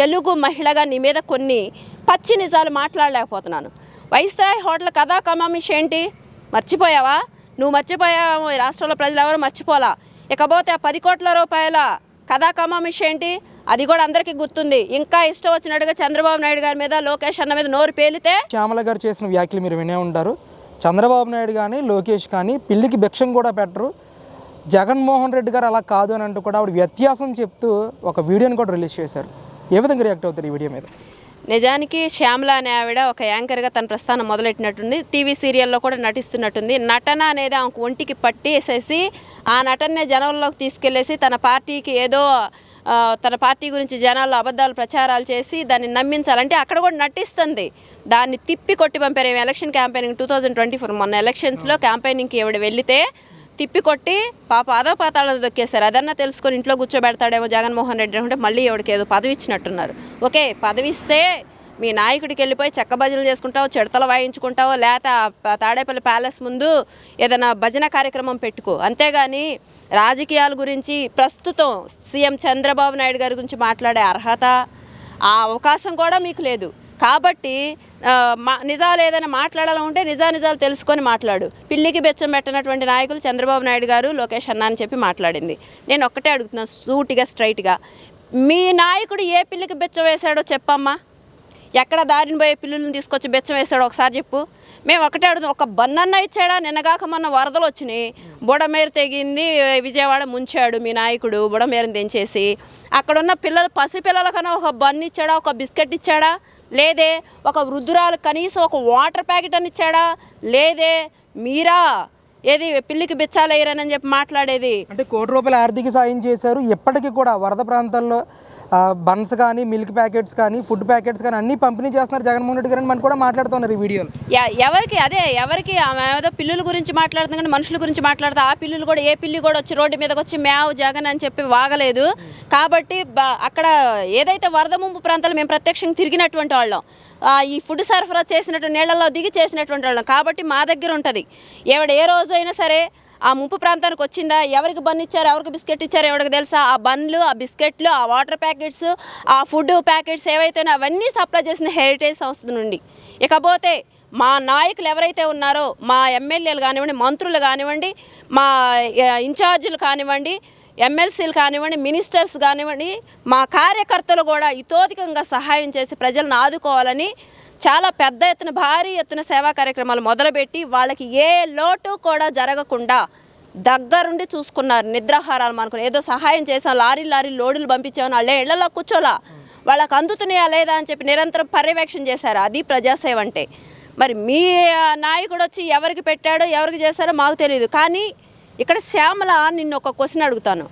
తెలుగు మహిళగా నీ మీద కొన్ని పచ్చి నిజాలు మాట్లాడలేకపోతున్నాను. వైస్రాయ్ హోటల్ కథా కమామిష్ ఏంటి మర్చిపోయావా? నువ్వు మర్చిపోయావు ఈ రాష్ట్రంలో ప్రజలు ఎవరు మర్చిపోలా. ఇకపోతే ఆ పది కోట్ల రూపాయల కథా కమామిష్ ఏంటి అది కూడా అందరికీ గుర్తుంది. ఇంకా ఇష్టం వచ్చినట్టుగా చంద్రబాబు నాయుడు గారి మీద లోకేష్ అన్న మీద నోరు పేలితే? శ్యామల గారు చేసిన వ్యాఖ్యలు మీరు వినే ఉంటారు. చంద్రబాబు నాయుడు కానీ లోకేష్ కానీ పిల్లికి భిక్షం కూడా పెట్టరు. జగన్మోహన్ రెడ్డి గారు అలా కాదు అని అంటూ కూడా ఆవిడ వ్యత్యాసం చెప్తూ ఒక వీడియోని కూడా రిలీజ్ చేశారు. ఏ విధంగా రియాక్ట్ అవుతారు ఈ వీడియో మీద? నిజానికి శ్యామల అనే ఆవిడ ఒక యాంకర్గా తన ప్రస్థానం మొదలెట్టినట్టుంది. టీవీ సీరియల్లో కూడా నటిస్తున్నట్టుంది. నటన అనేది ఆమెకు ఒంటికి పట్టేసేసి ఆ నటనే జనంలోకి తీసుకెళ్ళేసి తన పార్టీకి ఏదో తన పార్టీ గురించి జనాల్లో అబద్ధాలు ప్రచారాలు చేసి దాన్ని నమ్మించాలంటే అక్కడ కూడా నటిస్తుంది. దాన్ని తిప్పి కొట్టి పంపారు ఏమి election campaigning two thousand twenty four మొన్న ఎలక్షన్స్లో క్యాంపెయినింగ్కి ఎవడు వెళితే తిప్పి కొట్టి పాప అదో పాతాళాలు దొక్కేశారు. అదన్నా తెలుసుకొని ఇంట్లో కూర్చోబెడతాడేమో జగన్మోహన్ రెడ్డి అంటే మళ్ళీ ఎవడికి ఏదో పదవి ఇచ్చినట్టున్నారు. ఓకే పదవి ఇస్తే మీ నాయకుడికి వెళ్ళిపోయి చెక్క భజనలు చేసుకుంటావు చెడతలు వాయించుకుంటావు లేకపోతే తాడేపల్లి ప్యాలెస్ ముందు ఏదైనా భజన కార్యక్రమం పెట్టుకో. అంతేగాని రాజకీయాల గురించి ప్రస్తుతం సీఎం చంద్రబాబు నాయుడు గారి గురించి మాట్లాడే అర్హత ఆ అవకాశం కూడా మీకు లేదు. కాబట్టి మా నిజాలు ఏదైనా మాట్లాడాలంటే నిజా నిజాలు తెలుసుకొని మాట్లాడు. పిల్లికి బెచ్చం పెట్టినటువంటి నాయకులు చంద్రబాబు నాయుడు గారు లోకేష్ అన్న అని చెప్పి మాట్లాడింది. నేను ఒక్కటే అడుగుతున్నాను సూటిగా స్ట్రైట్గా. మీ నాయకుడు ఏ పిల్లికి బెచ్చం వేశాడో చెప్పమ్మా. ఎక్కడ దారిని పోయే పిల్లులను తీసుకొచ్చి బెచ్చం వేసాడో ఒకసారి చెప్పు. మేము ఒకటే అడుగుతాం ఒక బన్నన్న ఇచ్చాడా? నిన్నగాక మొన్న వరదలు వచ్చినాయి. బుడమేరు తెగింది విజయవాడ ముంచాడు మీ నాయకుడు బుడమేరుని తెంచేసి. అక్కడ ఉన్న పిల్లలు పసిపిల్లలకన్నా ఒక బన్ ఇచ్చాడా? ఒక బిస్కెట్ ఇచ్చాడా? లేదే ఒక వృద్ధురాలు కనీసం ఒక వాటర్ ప్యాకెట్ అని ఇచ్చాడా? లేదే. మీరా? ఏది పిల్లికి బిచ్చాలయ్యారని చెప్పి మాట్లాడేది. అంటే కోటి రూపాయల ఆర్థిక సాయం చేశారు. ఇప్పటికీ కూడా వరద ప్రాంతాల్లో బన్స్ కానీ మిల్క్ ప్యాకెట్స్ కానీ ఫుడ్ ప్యాకెట్స్ కానీ అన్ని పంపిణీ చేస్తున్నారు జగన్మోహన్ రెడ్డి గారు అని మనం కూడా మాట్లాడుతున్నారు ఈ వీడియోలో. ఎవరికి అదే ఎవరికి ఏదో పిల్లుల గురించి మాట్లాడుతుంది కానీ మనుషుల గురించి మాట్లాడుతా ఆ పిల్లులు కూడా ఏ పిల్లి కూడా వచ్చి రోడ్డు మీదకి వచ్చి మేవ్ జగన్ అని చెప్పి వాగలేదు. కాబట్టి అక్కడ ఏదైతే వరద ముంపు ప్రాంతాలు మేము ప్రత్యక్షంగా తిరిగినటువంటి వాళ్ళం ఈ ఫుడ్ సరఫరా చేసినటువంటి నీళ్ళల్లో దిగి చేసినటువంటి వాళ్ళం. కాబట్టి మా దగ్గర ఉంటుంది. ఎవడ ఏ రోజు అయినా సరే ఆ ముంపు ప్రాంతానికి వచ్చిందా? ఎవరికి బన్ ఇచ్చారు? ఎవరికి బిస్కెట్ ఇచ్చారు? ఎవరికి తెలుసా? ఆ బన్లు ఆ బిస్కెట్లు ఆ వాటర్ ప్యాకెట్స్ ఆ ఫుడ్ ప్యాకెట్స్ ఏవైతేనో అవన్నీ సప్లై చేసిన హెరిటేజ్ సంస్థ నుండి. ఇకపోతే మా నాయకులు ఎవరైతే ఉన్నారో మా ఎమ్మెల్యేలు కానివ్వండి మంత్రులు కానివ్వండి మా ఇన్ఛార్జీలు కానివ్వండి ఎమ్మెల్సీలు కానివ్వండి మినిస్టర్స్ కానివ్వండి మా కార్యకర్తలు కూడా ఇతోధికంగా సహాయం చేసి ప్రజలను ఆదుకోవాలని చాలా పెద్ద ఎత్తున భారీ ఎత్తున సేవా కార్యక్రమాలు మొదలుపెట్టి వాళ్ళకి ఏ లోటు కూడా జరగకుండా దగ్గరుండి చూసుకున్నారు. నిద్రాహారాలు మనకు ఏదో సహాయం చేసాం లారీ లారీ లోడులు పంపించామని వాళ్ళే ఇళ్ళలో కూర్చోలా. వాళ్ళకి అందుతున్నాయా లేదా అని చెప్పి నిరంతరం పర్యవేక్షణ చేశారు. అది ప్రజాసేవ అంటే. మరి మీ నాయకుడు వచ్చి ఎవరికి పెట్టాడో ఎవరికి చేశారో మాకు తెలియదు కానీ ఇక్కడ శ్యామల నిన్ను ఒక క్వశ్చన్ అడుగుతాను.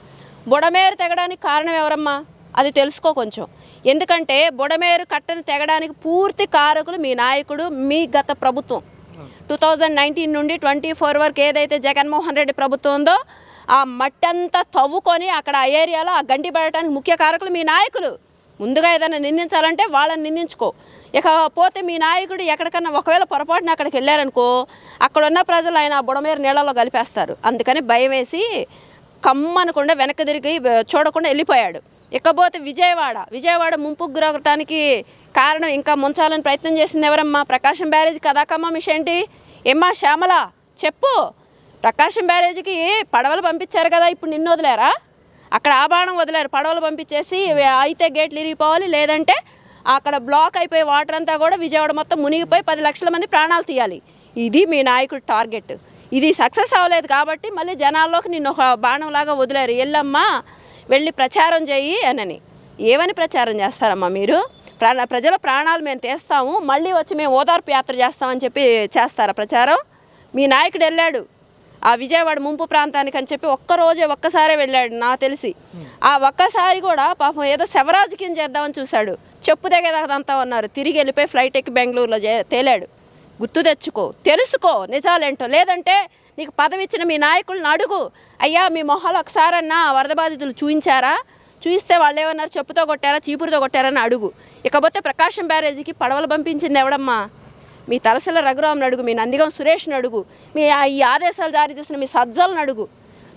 బుడమేరు తెగడానికి కారణం ఎవరమ్మా? అది తెలుసుకో కొంచెం. ఎందుకంటే బుడమేరు కట్టను తెగడానికి పూర్తి కారకులు మీ నాయకుడు మీ గత ప్రభుత్వం. టూ థౌజండ్ నైన్టీన్ నుండి ట్వంటీ ఫోర్ వరకు ఏదైతే జగన్మోహన్ రెడ్డి ప్రభుత్వం ఉందో ఆ మట్టి అంతా తవ్వుకొని అక్కడ ఆ ఏరియాలో ఆ గండి పడటానికి ముఖ్య కారకులు మీ నాయకులు. ముందుగా ఏదైనా నిందించాలంటే వాళ్ళని నిందించుకో. ఇక పోతే మీ నాయకుడు ఎక్కడికన్నా ఒకవేళ పొరపాటున అక్కడికి వెళ్ళారనుకో అక్కడ ఉన్న ప్రజలు ఆయన ఆ బుడమేరు నీళ్ళలో కలిపేస్తారు. అందుకని భయం వేసి కమ్మనకుండా వెనక్కి తిరిగి చూడకుండా వెళ్ళిపోయాడు. ఇకపోతే విజయవాడ. విజయవాడ ముంపుకు గురవటానికి కారణం ఇంకా ముంచాలని ప్రయత్నం చేసింది ఎవరమ్మా? ప్రకాశం బ్యారేజ్ కదాకమ్మా మిషన్ ఏంటి ఏమ్మా శ్యామల? చెప్పు. ప్రకాశం బ్యారేజ్కి పడవలు పంపించారు కదా ఇప్పుడు నిన్ను వదిలేరా? అక్కడ ఆ బాణం వదిలేరు పడవలు పంపించేసి అయితే గేట్లు ఇరిగిపోవాలి లేదంటే అక్కడ బ్లాక్ అయిపోయి వాటర్ అంతా కూడా విజయవాడ మొత్తం మునిగిపోయి పది లక్షల మంది ప్రాణాలు తీయాలి. ఇది మీ నాయకుడు టార్గెట్. ఇది సక్సెస్ అవ్వలేదు కాబట్టి మళ్ళీ జనాల్లోకి నిన్ను ఒక బాణంలాగా వదిలేరు. ఎల్లమ్మా వెళ్ళి ప్రచారం చేయి అనని. ఏమని ప్రచారం చేస్తారమ్మా మీరు? ప్రాణ ప్రజల ప్రాణాలు మేము తీస్తాము మళ్ళీ వచ్చి మేము ఓదార్పు యాత్ర చేస్తామని చెప్పి చేస్తారా ప్రచారం? మీ నాయకుడు వెళ్ళాడు. ఆ విజయవాడ ముంపు ప్రాంతానికి అని చెప్పి ఒక్కరోజే ఒక్కసారే వెళ్ళాడు నాకు తెలిసి. ఆ ఒక్కసారి కూడా పాపం ఏదో శవరాజకీయం చేద్దామని చూశాడు. చెప్పు దగ్గదంతా ఉన్నారు. తిరిగి వెళ్ళిపోయి ఫ్లైట్ ఎక్కి బెంగళూరులో తేలాడు. గుర్తు తెచ్చుకో. తెలుసుకో. నిజాలేంటో? లేదంటే నీకు పదవి ఇచ్చిన మీ నాయకులను అడుగు. అయ్యా మీ మొహాలు ఒకసారన్నా వరద బాధితులు చూయించారా? చూయిస్తే వాళ్ళు ఏమన్నారు? చెప్పుతో కొట్టారా? చీపురుతో కొట్టారని అడుగు. ఇకపోతే ప్రకాశం బ్యారేజీకి పడవలు పంపించింది ఎవడమ్మా? మీ తలసల రఘురామ్ని అడుగు మీ నందిగం సురేష్ని అడుగు మీ ఆ- ఈ ఆదేశాలు జారీ చేసిన మీ సజ్జలను అడుగు.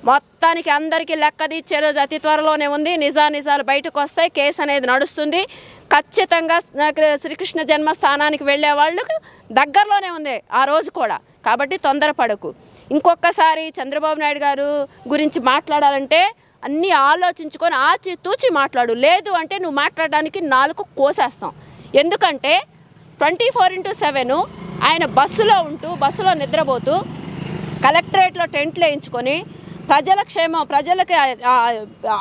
మొత్తానికి అందరికీ లెక్క తీర్చే రోజు అతి త్వరలోనే ఉంది. నిజా నిజాలు బయటకు వస్తాయి. కేసు అనేది నడుస్తుంది. ఖచ్చితంగా శ్రీకృష్ణ జన్మస్థానానికి వెళ్ళే వాళ్ళకు దగ్గరలోనే ఉంది. ఆ రోజు కూడా. కాబట్టి తొందరపడకు. ఇంకొకసారి చంద్రబాబు నాయుడు గారు గురించి మాట్లాడాలంటే అన్నీ ఆలోచించుకొని ఆచి తూచి మాట్లాడు. లేదు అంటే నువ్వు మాట్లాడడానికి నాలుగు కోసేస్తాం. ఎందుకంటే ట్వంటీ ఫోర్ ఇంటూ సెవెన్ ఆయన బస్సులో ఉంటూ బస్సులో నిద్రపోతూ కలెక్టరేట్లో టెంట్లు వేయించుకొని ప్రజల క్షేమం ప్రజలకి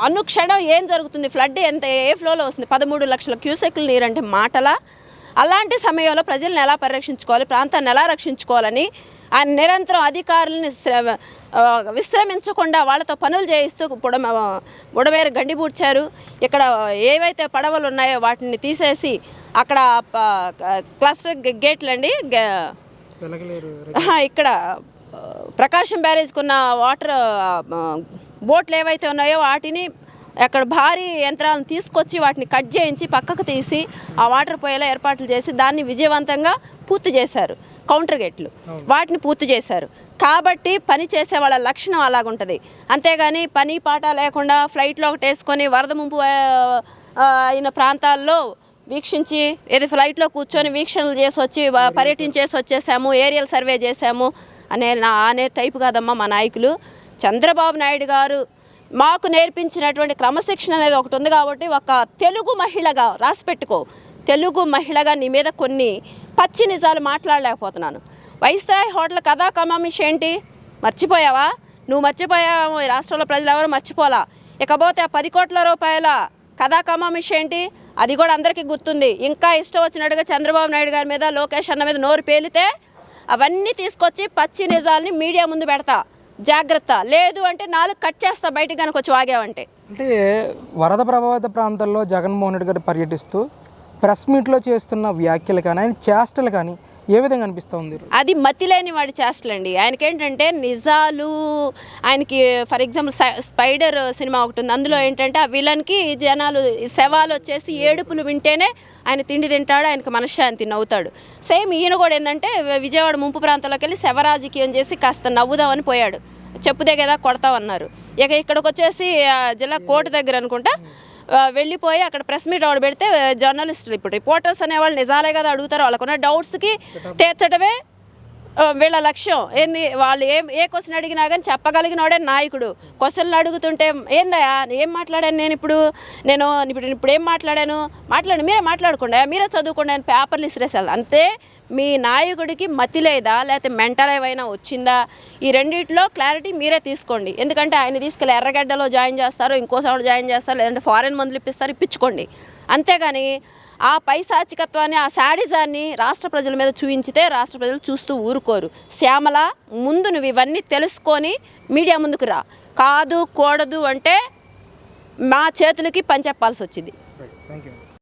అనుక్షణం ఏం జరుగుతుంది? ఫ్లడ్ ఎంత ఏ ఫ్లోలో వస్తుంది? పదమూడు లక్షల క్యూసెక్లు నీరంటే మాటలా? అలాంటి సమయంలో ప్రజల్ని ఎలా పరిరక్షించుకోవాలి? ప్రాంతాన్ని ఎలా రక్షించుకోవాలని ఆయన నిరంతరం అధికారులని విశ్రమించకుండా వాళ్ళతో పనులు చేయిస్తూ బుడమ బుడమేరు గండి పూడ్చారు ఇక్కడ ఏవైతే పడవలు ఉన్నాయో వాటిని తీసేసి అక్కడ క్లస్టర్ గేట్లు అండి ఇక్కడ ప్రకాశం బ్యారేజ్కున్న వాటర్ బోట్లు ఏవైతే ఉన్నాయో వాటిని అక్కడ భారీ యంత్రాలను తీసుకొచ్చి వాటిని కట్ చేయించి పక్కకు తీసి ఆ వాటర్ పోయేలా ఏర్పాట్లు చేసి దాన్ని విజయవంతంగా పూర్తి చేశారు. కౌంటర్ గేట్లు. వాటిని పూర్తి చేశారు. కాబట్టి పని చేసే వాళ్ళ లక్షణం అలాగుంటుంది. అంతేగాని పని పాట లేకుండా ఫ్లైట్లో ఒకటి వేసుకొని వరద ముంపు అయిన ప్రాంతాల్లో వీక్షించి ఏది ఫ్లైట్లో కూర్చొని వీక్షణలు చేసి వచ్చి పర్యటించేసి వచ్చేసాము ఏరియల్ సర్వే చేసాము అనే నా అనే టైపు కాదమ్మా మా నాయకులు. చంద్రబాబు నాయుడు గారు మాకు నేర్పించినటువంటి క్రమశిక్షణ అనేది ఒకటి ఉంది కాబట్టి ఒక తెలుగు మహిళగా రాసి పెట్టుకో. తెలుగు మహిళగా నీ మీద కొన్ని పచ్చి నిజాలు మాట్లాడలేకపోతున్నాను. వైస్రాయ్ హోటల్ కథా కమామిష్ ఏంటి? మర్చిపోయావా? నువ్వు మర్చిపోయావు. ఈ రాష్ట్రంలో ప్రజలు ఎవరు మర్చిపోలా. ఇకపోతే ఆ పది కోట్ల రూపాయల కథా కమామిష్ ఏంటి? అది కూడా అందరికీ గుర్తుంది. ఇంకా ఇష్టం వచ్చినట్టుగా చంద్రబాబు నాయుడు గారి మీద లోకేష్ అన్న మీద నోరు పేలితే అవన్నీ తీసుకొచ్చి పచ్చి నిజాలని మీడియా ముందు పెడతా. జాగ్రత్త. లేదు అంటే నాలుగు కట్ చేస్తా బయటికి కనుక వచ్చి వాగావంటే. అంటే వరద ప్రభావిత ప్రాంతాల్లో జగన్మోహన్ రెడ్డి గారు పర్యటిస్తూ ప్రెస్ మీట్లో చేస్తున్న వ్యాఖ్యలు కానీ ఆయన చేష్టలు కానీ ఏ విధంగా అనిపిస్తుంది అది మతిలేని వాడి చేష్టలండి. ఆయనకి ఏంటంటే నిజాలు ఆయనకి ఫర్ ఎగ్జాంపుల్ స్పైడర్ సినిమా ఒకటి ఉంది. అందులో ఏంటంటే ఆ విలన్కి జనాలు శవాలు వచ్చేసి ఏడుపులు వింటేనే ఆయన తిండి తింటాడు ఆయనకు మనశ్శాంతి నవ్వుతాడు. సేమ్ ఈయన కూడా ఏంటంటే విజయవాడ ముంపు ప్రాంతంలోకి వెళ్ళి శవరాజకీయం చేసి కాస్త నవ్వుదామని పోయాడు. చెప్పుదే కదా కొడతామన్నారు. ఇక ఇక్కడికి వచ్చేసి జిల్లా కోర్టు దగ్గర అనుకుంటా వెళ్ళిపోయి అక్కడ ప్రెస్ మీట్ ఆవిడ పెడితే జర్నలిస్టులు ఇప్పుడు రిపోర్టర్స్ అనేవాళ్ళు నిజాలే కదా అడుగుతారు. వాళ్ళకున్న డౌట్స్కి తీర్చడమే వీళ్ళ లక్ష్యం. ఏంది? వాళ్ళు ఏం ఏ క్వశ్చన్ అడిగినా కానీ చెప్పగలిగినోడే నాయకుడు. క్వశ్చన్లు అడుగుతుంటే ఏందయ్యా? ఏం మాట్లాడాను నేను ఇప్పుడు? నేను ఇప్పుడు ఇప్పుడు ఏం మాట్లాడాను? మాట్లాడు మీరే మాట్లాడకుండా. మీరే చదువుకుండా పేపర్లు ఇసిరేసాలి అంతే మీ నాయకుడికి మతి లేదా? లేకపోతే మెంటల్ ఏమైనా వచ్చిందా? ఈ రెండిట్లో క్లారిటీ మీరే తీసుకోండి. ఎందుకంటే ఆయన తీసుకెళ్ళి ఎర్రగడ్డలో జాయిన్ చేస్తారు ఇంకో జాయిన్ చేస్తారు లేదంటే ఫారెన్ మందులు ఇప్పిస్తారు ఇప్పించుకోండి. అంతేగాని ఆ పైశాచికత్వాన్ని ఆ శాడిజాన్ని రాష్ట్ర ప్రజల మీద చూపించితే రాష్ట్ర ప్రజలు చూస్తూ ఊరుకోరు. శ్యామల ముందు నువ్వు ఇవన్నీ తెలుసుకొని మీడియా ముందుకు రా. కాదు కూడదు అంటే మా చేతులకి పని చెప్పాల్సి వచ్చింది. Thank you